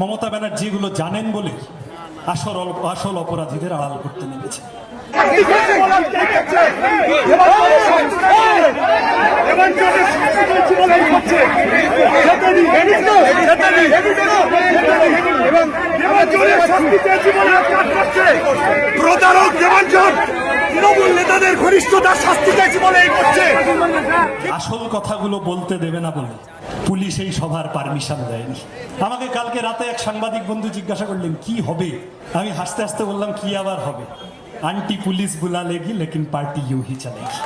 মমতা ব্যানার্জি এগুলো জানেন বলে আসল আসল অপরাধীদের আড়াল করতে নেমেছে। প্রতারক দেবাঞ্জন তৃণমূল নেতাদের ঘনিষ্ঠতার শাস্তি চাইছি বলে এই করছে। আসল কথাগুলো বলতে দেবে না বলে। পুলিশ এই সভার পারমিশন দেয়নি। আমাকে কালকে রাতে এক সাংবাদিক বন্ধু জিজ্ঞাসা করলেন, কি হবে? আমি হাসতে হাসতে বললাম, কি আবার হবে? আন্টি পুলিশ বুলা লেগি লেকিন পার্টি ইউ হি চলেগি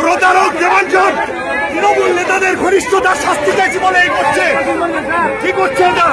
প্রতারক দেবাঞ্জন তৃণমূল নেতাদের ঘনিষ্ঠতার শাস্তি চাইছি বলে এই করছে কি করছে এটা।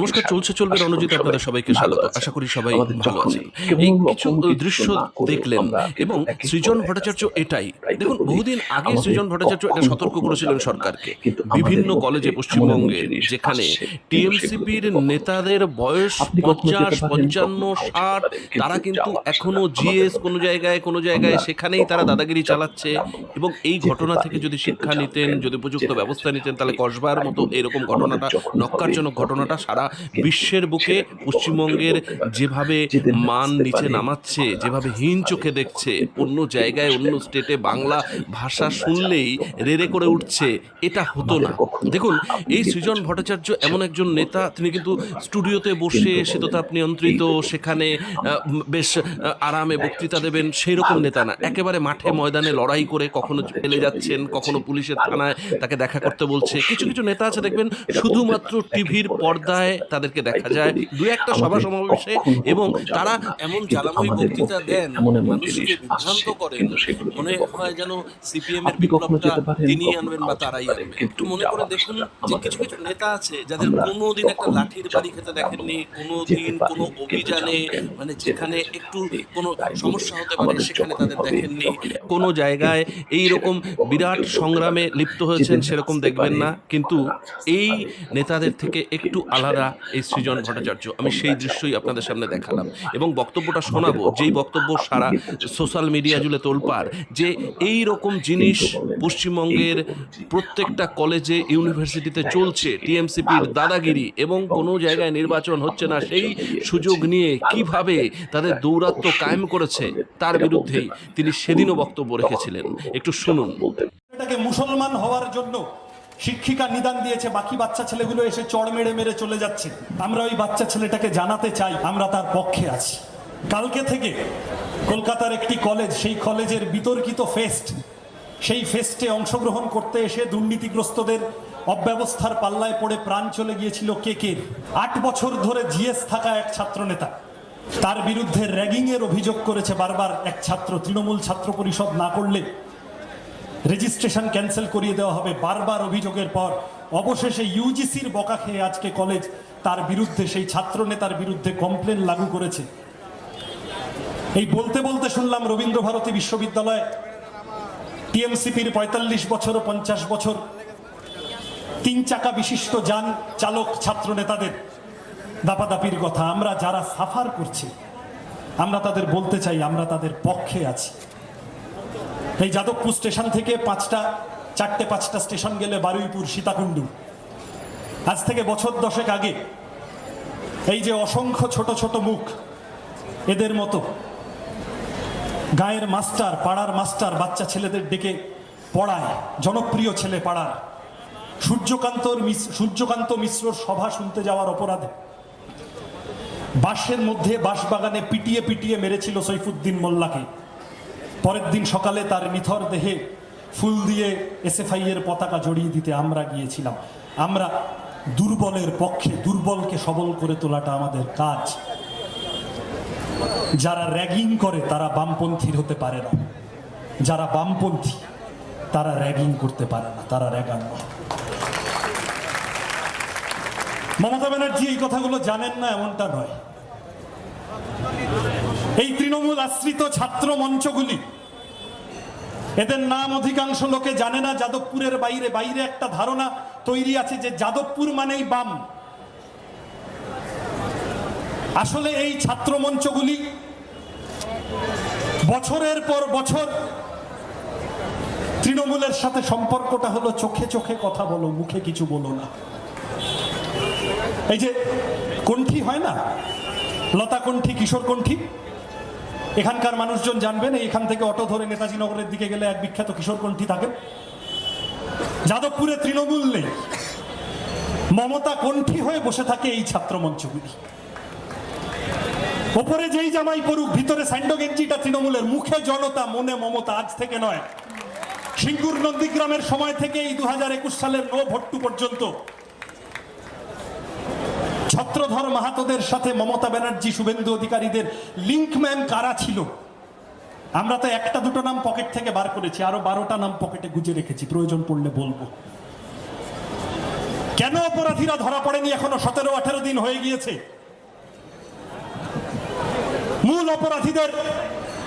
নমস্কার চলছে চলবে রণজিৎ আপনাদের সবাইকে স্বাগত আশা করি সবাই ভালো আছেন। এই কিছু দৃশ্য দেখলেন এবং সৃজন ভট্টাচার্য এটাই। দেখুন বহুদিন আগে সৃজন ভট্টাচার্য এটা সতর্ক করেছিলেন সরকারকে। বিভিন্ন কলেজে পশ্চিমবঙ্গে যেখানে টিএমসিপির নেতাদের বয়স পঞ্চাশ পঞ্চান্ন ষাট তারা কিন্তু এখনও জিএস কোনো জায়গায় কোনো জায়গায় সেখানেই তারা দাদাগিরি চালাচ্ছে এবং এই ঘটনা থেকে যদি শিক্ষা নিতেন যদি উপযুক্ত ব্যবস্থা নিতেন তাহলে কসবার মতো এরকম ঘটনাটা নক্কারজনক ঘটনাটা সারা বিশ্বের বুকে পশ্চিমবঙ্গের যেভাবে মান নিচে নামাচ্ছে যেভাবে হীন চোখে দেখছে অন্য জায়গায় অন্য স্টেটে বাংলা ভাষা শুনলেই রেড়ে করে উঠছে এটা হতো না। দেখুন এই সৃজন ভট্টাচার্য এমন একজন নেতা তিনি কিন্তু স্টুডিওতে বসে শীততাপ নিয়ন্ত্রিত সেখানে বেশ আরামে বক্তৃতা দেবেন সেই রকম নেতা না। একেবারে মাঠে ময়দানে লড়াই করে কখনো ফেলে যাচ্ছেন কখনো পুলিশের থানায় তাকে দেখা করতে বলছে। কিছু কিছু নেতা আছে দেখবেন শুধুমাত্র টিভির পর্দায় তাদেরকে দেখা যায়। দু একটা সভা সমাবেশে এবং তারা এমন জ্বালাময়ী বক্তৃতা দেন মানুষকে বিভ্রান্ত করেন মনে হয় যেন সিপিএম এর বিপ্লবটা তিনি আনবেন বা তারাই আনবেন। একটু মনে করে দেখুন যে কিছু কিছু নেতা আছে যাদের কোনোদিন একটা লাঠির বাড়ি খেতে দেখেননি কোনোদিন কোনো অভিযানে মানে যেখানে একটু কোনো সমস্যা হতে পারে সেখানে তাদের দেখেননি। কোনো জায়গায় এই রকম বিরাট সংগ্রামে লিপ্ত হয়েছেন সেরকম দেখবেন না। কিন্তু এই নেতাদের থেকে একটু আলাদা এই সৃজন ভট্টাচার্য। আমি সেই দৃশ্যই আপনাদের সামনে দেখালাম। এবং বক্তব্যটা শোনাবো যেই বক্তব্য সারা সোশ্যাল মিডিয়া জুড়ে তোলপার যে এই রকম জিনিস পশ্চিমবঙ্গের প্রত্যেকটা কলেজে ইউনিভার্সিটিতে চলছে টিএমসিপির দাদাগিরি এবং কোনো জায়গায় নির্বাচন হচ্ছে না সেই সুযোগ নিয়ে কীভাবে তাদের দৌরাত্ম্য কায়েম করেছে তার বিরুদ্ধেই তিনি সেদিনও বক্তব্য রেখেছিলেন। একটু শুনুন। এটাকে মুসলমান হওয়ার জন্য শিক্ষিকা নিদান দিয়েছে, বাকি বাচ্চা ছেলেগুলো এসে চড় মেরে মেরে চলে যাচ্ছে। আমরা ওই বাচ্চা ছেলেটাকে জানাতে চাই, আমরা তার পক্ষে আছি। কালকে থেকে কলকাতার একটি কলেজ, সেই কলেজের বিতর্কিত ফেস্ট, সেই ফেস্টে অংশগ্রহণ করতে এসে দুর্নীতিগ্রস্তদের অব্যবস্থার পাল্লায় পড়ে প্রাণ চলে গিয়েছিল কেকের আট বছর ধরে জিএস থাকা এক ছাত্রনেতা। তার বিরুদ্ধে র্যাগিংয়ের অভিযোগ করেছে বারবার, এক ছাত্র, তৃণমূল ছাত্র পরিষদ না করলে রেজিস্ট্রেশন ক্যান্সেল করিয়ে দেওয়া হবে। বারবার অভিযোগের পর অবশেষে ইউজিসির বকা খেয়ে আজকে কলেজ তার বিরুদ্ধে, সেই ছাত্র নেতার বিরুদ্ধে কমপ্লেন লাগু করেছে। এই বলতে বলতে শুনলাম রবীন্দ্র ভারতী বিশ্ববিদ্যালয় টিএমসিপির পঁয়তাল্লিশ বছর পঞ্চাশ বছর তিন চাকা বিশিষ্ট যান চালক ছাত্র নেতাদের দাপাদাপির কথা। আমরা যারা সাফার করছি, আমরা তাদের বলতে চাই, আমরা তাদের পক্ষে আছি। এই যাদবপুর স্টেশন থেকে পাঁচটা, চারটে পাঁচটা স্টেশন গেলে বারুইপুর সীতাকুণ্ডু। আজ থেকে বছর দশেক আগে এই যে অসংখ্য ছোট ছোট মুখ, এদের মতো গায়ের মাস্টার, পাড়ার মাস্টার বাচ্চা ছেলেদের ডেকে পড়ায়, জনপ্রিয় ছেলে পাড়ার। সূর্যকান্তর সূর্যকান্ত মিশ্রর সভা শুনতে যাওয়ার অপরাধে বাঁশের মধ্যে বাঁশবাগানে পিটিয়ে পিটিয়ে মেরেছিল সৈফুদ্দিন মোল্লাকে। পরের দিন সকালে তার নিথর দেহে ফুল দিয়ে এসএফআই এর পতাকা জড়িয়ে দিতে আমরা গিয়েছিলাম। আমরা দুর্বলের পক্ষে, দুর্বলকে সবল করে তোলাটা আমাদের কাজ। যারা র্যাগিং করে, তারা বামপন্থীর হতে পারে না। যারা বামপন্থী, তারা র্যাগিং করতে পারে না, তারা র্যাগান নয়। মমতা ব্যানার্জি, এই কথাগুলো জানেন না, এমনটা নয়। এই তৃণমূল আশ্রিত ছাত্র মঞ্চগুলি, এদের নাম অধিকাংশ লোকে জানে না, যাদবপুরের বাইরে বাইরে একটা ধারণা তৈরি আছে যে যাদবপুর মানেই বাম। আসলে এই ছাত্র মঞ্চগুলি বছরের পর বছর তৃণমূলের সাথে সম্পর্কটা হলো চোখে চোখে কথা বলো, মুখে কিছু বলো না। এই যে কণ্ঠী হয় না? লতা কণ্ঠী, কিশোর কণ্ঠী? এখানকার মানুষজন জানবেন এখান থেকে অটো ধরে নেতাজি নগরের দিকে গেলে এক বিখ্যাত কিশোর কণ্ঠী থাকেন যাদবপুরে তৃণমূল নেই। মমতা কণ্ঠী হয়ে বসে থাকে এই ছাত্র মঞ্চগুলি। ওপরে যেই জামাই পড়ুক, ভিতরে স্যান্ডো গেঞ্জিটা তৃণমূলের মুখে জনতা, মনে মমতা আজ থেকে নয়। সিঙ্গুর নন্দীগ্রামের সময় থেকে এই দু হাজার একুশ সালের নো ভট্টু পর্যন্ত ছত্রধর মাহাতোদের সাথে মমতা ব্যানার্জি, শুভেন্দু অধিকারীদের লিঙ্কম্যান কারা ছিল? আমরা তো একটা দুটো নাম পকেট থেকে বার করেছি, আরও বারোটা নাম পকেটে গুজে রেখেছি, প্রয়োজন পড়লে বলব। কেন অপরাধীরা ধরা পড়েনি এখনও? সতেরো, আঠেরো দিন হয়ে গিয়েছে। মূল অপরাধীদের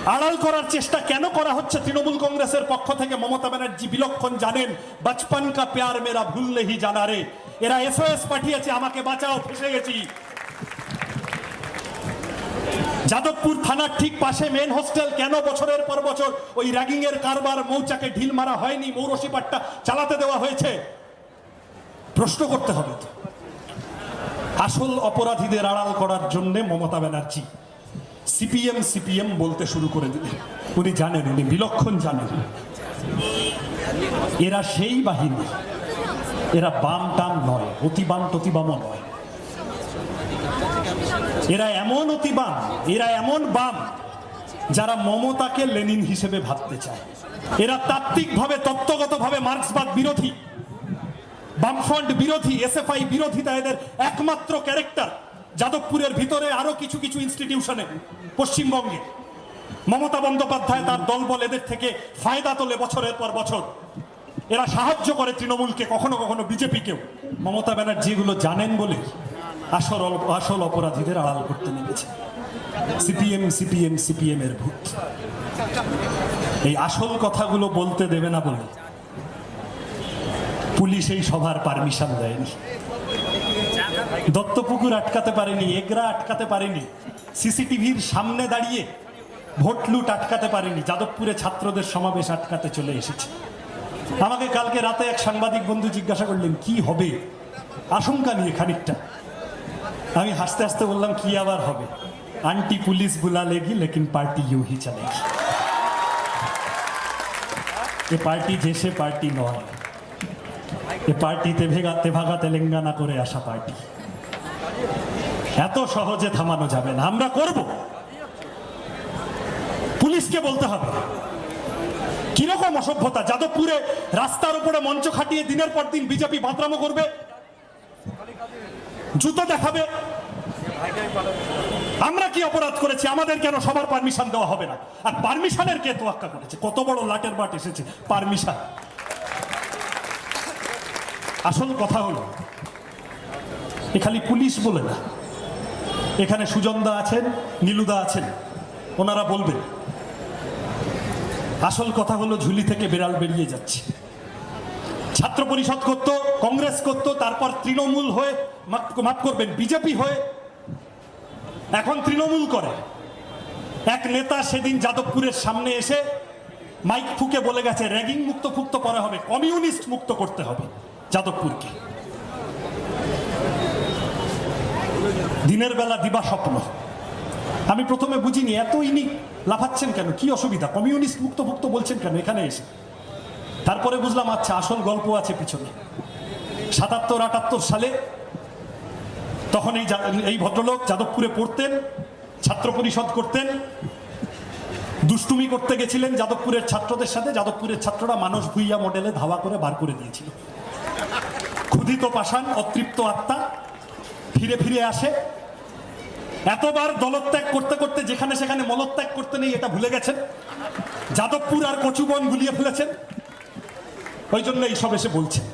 আড়াল করার চেষ্টা কেন করা হচ্ছে? তৃণমূল কংগ্রেসের পক্ষ থেকে মমতা ব্যানার্জি বিলক্ষণ জানেন বাচপান কা প্যার মেরা ভুল নেহি জানা রে। এরা এসওএস পাঠিয়েছে, আমাকে বাঁচাও, ফেসে গেছি। যাদবপুর থানার ঠিক পাশে মেন হোস্টেল কেন বছরের পর বছর ওই র্যাগিং এর কারবার মৌচাকে ঢিল মারা হয়নি মৌরসিপাট্টা চালাতে দেওয়া হয়েছে? প্রশ্ন করতে হবে আসল অপরাধীদের আড়াল করার জন্য মমতা ব্যানার্জি সিপিএম সিপিএম বলতে শুরু করে দিলেন। উনি জানেন, উনি বিলক্ষণ জানেন। এরা সেই বাহিনী। এরা বাম টাম নয়, অতিবাম টতিবামও নয়। এরা এমন অতিবাম, এরা এমন বাম, যারা মমতাকে লেনিন হিসেবে ভাবতে চায়। এরা তাত্ত্বিকভাবে, তত্ত্বগতভাবে মার্ক্সবাদ বিরোধী, বামফ্রন্ট বিরোধী, এসএফআই বিরোধিতা এদের একমাত্র ক্যারেক্টার। যাদবপুরের ভিতরে আরও কিছু কিছু ইনস্টিটিউশনে পশ্চিমবঙ্গে। মমতা বন্দ্যোপাধ্যায় তার দলবল এদের থেকে ফায়দা তোলে বছরের পর বছর। এরা সাহায্য করে তৃণমূলকে, কখনো কখনো বিজেপিকেও। মমতা ব্যানার্জিগুলো জানেন বলে আসল আসল অপরাধীদের আড়াল করতে নেমেছে। সিপিএম সিপিএম সিপিএম এর ভূত। এই আসল কথাগুলো বলতে দেবে না বলে পুলিশ এই সভার পারমিশন দেয়নি। দত্তপুকুর আটকাতে পারেনি, এগরা আটকাতে পারেনি, সিসিটিভির সামনে দাঁড়িয়ে ভোট লুট আটকাতে পারেনি, যাদবপুরে ছাত্রদের সমাবেশ আটকাতে চলে এসেছে। আমাকে কালকে রাতে এক সাংবাদিক বন্ধু জিজ্ঞাসা করলেন, কি হবে? আশঙ্কা নিয়ে খানিকটা। আমি হাসতে হাসতে বললাম, কি আবার হবে? আন্টি পুলিশ বুলা লেগি লেকিন পার্টি ইউ হি চলেগি এ পার্টি জেসে পার্টি নয়। এ পার্টি তেভেগা তেভাগা তেলেঙ্গানা করে আসা পার্টি। এত সহজে থামানো যাবে না। আমরা করব। পুলিশকে বলতে হবে। কীরকম অসভ্যতা? যাদবপুরে রাস্তার উপরে মঞ্চ খাটিয়ে দিনের পর দিন বিজেপি বাঁতরামো করবে? জুতো দেখাবে? আমরা কি অপরাধ করেছি? আমাদের কেন সবার পারমিশন দেওয়া হবে না? আর পারমিশনের কে তোয়াক্কা করেছে? কত বড় লাটের বাট এসেছে, পারমিশন। আসল কথা হলো, এ খালি পুলিশ বলে না। এখানে সুজনদা আছেন, নীলুদা আছেন, ওনারা বলবেন। আসল কথা হলো ঝুলি থেকে বেড়াল বেরিয়ে যাচ্ছে। ছাত্র পরিষদ করত, কংগ্রেস করত, তারপর তৃণমূল হয়ে মাফ- করবেন, বিজেপি হয়ে এখন তৃণমূল করে। এক নেতা সেদিন যাদবপুরের সামনে এসে মাইক ফুকে বলে গেছে, র্যাগিং মুক্ত ফুক্ত করা হবে, কমিউনিস্ট মুক্ত করতে হবে যাদবপুরকে। দিনের বেলা দিবা স্বপ্ন। আমি প্রথমে বুঝিনি, এত ইনি লাফাচ্ছেন কেন? কি অসুবিধা? কমিউনিস্ট মুক্ত মুক্ত বলছেন কেন? এখানে এসে। তারপরে বুঝলাম আচ্ছা আসল গল্প আছে পিছনে। সাতাত্তর, আটাত্তর সালে তখন এই এই ভদ্রলোক যাদবপুরে পড়তেন, ছাত্র পরিষদ করতেন, দুষ্টুমি করতে গেছিলেন যাদবপুরের ছাত্রদের সাথে। যাদবপুরের ছাত্ররা মানস ভুইয়া মডেলে ধাওয়া করে বার করে দিয়েছিল। ক্ষুধিত পাষাণ, অতৃপ্ত আত্মা ফিরে ফিরে আসে। এতবার দলত্যাগ করতে করতে যেখানে সেখানে মলত্যাগ করতে নেই, এটা ভুলে গেছেন? যাদবপুর আর কচুবন গুলিয়ে ফেলেছেন? ওই জন্য এইসব এসে বলছেন